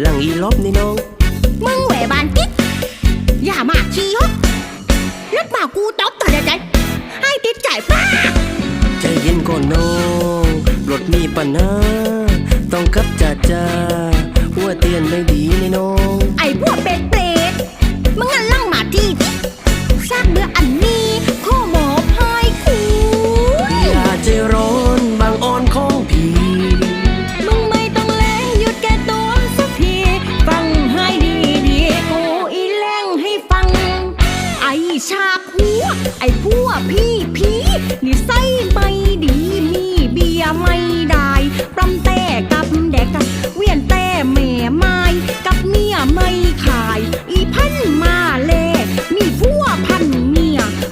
ลบนี่น้อง มึงแหวบานกิ๊กอย่ามาขี้ฮกรถมากูตบต่อเดี๋ยวใจให้ติดใจป้าใจเย็นก่อนน้องรถมีปัญหาต้องขับจ่าจ้าหัวเตียนไม่ดีนี่น้อง ไอ้พวกเป็ดเปร ไอ้ชากหัว ไอ้พวกพี่พีนี่ไส้ไม่ดีมีเบียไม่ได้ปลำแต่กับแดกกับเวียนแต่แม่ไม้กับเมียไม่ขายอีพัน